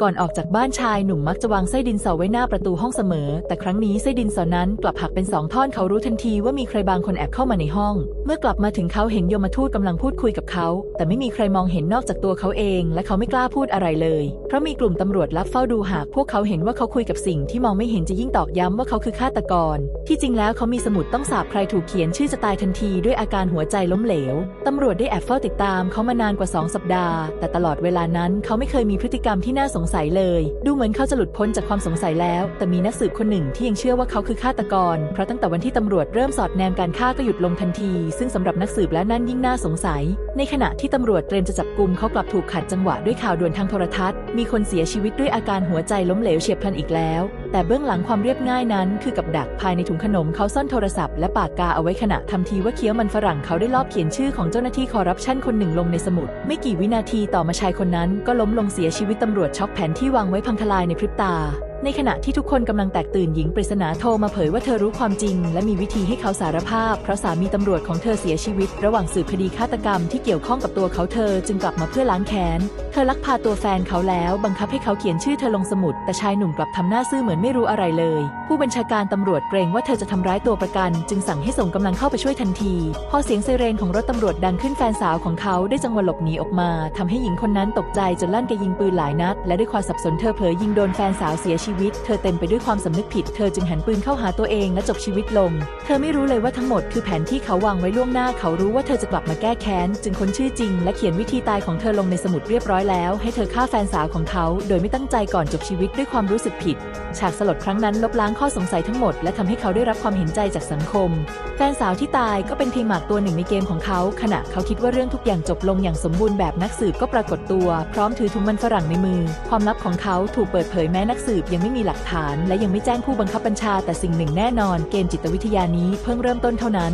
ก่อนออกจากบ้านชายหนุ่มมักจะวางไส้ดินสอไว้หน้าประตูห้องเสมอ แต่ครั้งนี้ไส้ดินสอนั้นกลับหักเป็นสองท่อนเขารู้ทันทีว่ามีใครบางคนแอบเข้ามาในห้อง เมื่อกลับมาถึงเขาเห็นยมทูตกำลังพูดคุยกับเขา แต่ไม่มีใครมองเห็นนอกจากตัวเขาเอง และเขาไม่กล้าพูดอะไรเลย เพราะมีกลุ่มตำรวจรับเฝ้าดูหากพวกเขาเห็นว่าเขาคุยกับสิ่งที่มองไม่เห็นจะยิ่งตอกย้ำว่าเขาคือฆาตกร ที่จริงแล้วเขามีสมุดต้องสาบใครถูกเขียนชื่อจะตายทันทีด้วยอาการหัวใจล้มเหลวตำรวจได้แอบเฝ้าติดตามเขามานานกว่า 2 สัปดาห์ แต่ตลอดเวลานั้นเขาไม่เคยมีพฤติกรรมที่น่าสงสัยเลย ดูเหมือนเขาจะหลุดพ้นจากความสงสัยแล้ว แต่มีนักสืบคนหนึ่งที่ยังเชื่อว่าเขาคือฆาตกร เพราะตั้งแต่วันที่ตำรวจเริ่มสอดแนมการฆ่าก็หยุดลงทันที ซึ่งสำหรับนักสืบแล้วนั่นยิ่งน่าสงสัย ในขณะที่ตำรวจเตรียมจะจับกลุ่มเขากลับถูกขัดจังหวะด้วยข่าวด่วนทางโทรทัศน์ มีคนเสียชีวิตด้วยอาการหัวใจล้มเหลวเฉียบพลันอีกแล้ว แต่เบื้องหลังความเรียบง่ายนั้น คือกับดักภายในถุงขนมเขาซ่อนโทรศัพท์และปากกาเอาไว้ขณะทำทีว่าเคี้ยวมันฝรั่งเขาได้ลอบเขียนชื่อของเจ้าหน้าที่คอร์รัปชันคนหนึ่งลงในสมุด ไม่กี่วินาทีต่อมาชายคนนั้น ก็ล้มลงเสียชีวิตตำรวจช็อกแผนที่วางไว้พังทลายในพริบตา ในขณะที่ทุกคนกำลังแตกตื่นหญิงปริศนาโทรมาเผยว่าเธอรู้ความจริง และมีวิธีให้เขาสารภาพ เพราะสามีตำรวจของเธอเสียชีวิต ระหว่างสืบคดีฆาตกรรมที่เกี่ยวข้องกับตัวเขาเธอจึงกลับมาเพื่อล้างแค้น เธอลักพาตัวแฟนเขาแล้วบังคับให้เขาเขียนชื่อเธอลงสมุด แต่ชายหนุ่มกลับทำหน้าซื่อเหมือนไม่รู้อะไรเลย ผู้บัญชาการตำรวจเกรงว่าเธอจะทำร้ายตัวประกัน จึงสั่งให้ส่งกำลังเข้าไปช่วยทันที พอเสียงไซเรนของรถตำรวจดังขึ้นแฟนสาวของเขาได้จังหวะหลบหนีออกมาทำให้หญิงคนนั้นตกใจจนลั่นกระยิงปืนหลายนัด และด้วยความสับสนเธอเผลอยิงโดนแฟนสาวเสียชีวิตเธอเต็มไปด้วยความสำนึกผิด เธอจึงหันปืนเข้าหาตัวเองและจบชีวิตลง เธอไม่รู้เลยว่าทั้งหมดคือแผนที่เขาวางไว้ล่วงหน้า เขารู้ว่าเธอจะกลับมาแก้แค้น จึงค้นชื่อจริง และเขียนวิธีตายของเธอลงในสมุดเรียบร้อยแล้ว ให้เธอฆ่าแฟนสาวของเขา โดยไม่ตั้งใจก่อนจบชีวิตด้วยความรู้สึกผิด ฉากสลดครั้งนั้นลบล้างข้อสงสัยทั้งหมด และทำให้เขาได้รับความเห็นใจจากสังคม แฟนสาวที่ตายก็เป็นเพียงหมากตัวหนึ่งในเกมของเขา ขณะเขาคิดว่าเรื่องทุกอย่างจบลงอย่างสมบูรณ์แบบนักสืบก็ปรากฏตัว พร้อมถือถุงมันฝรั่งในมือ ความลับของเขาถูกเปิดเผยแม้นักสืบยังไม่มีหลักฐาน และยังไม่แจ้งผู้บังคับบัญชาแต่สิ่งหนึ่งแน่นอน เกมจิตวิทยานี้เพิ่งเริ่มต้นเท่านั้น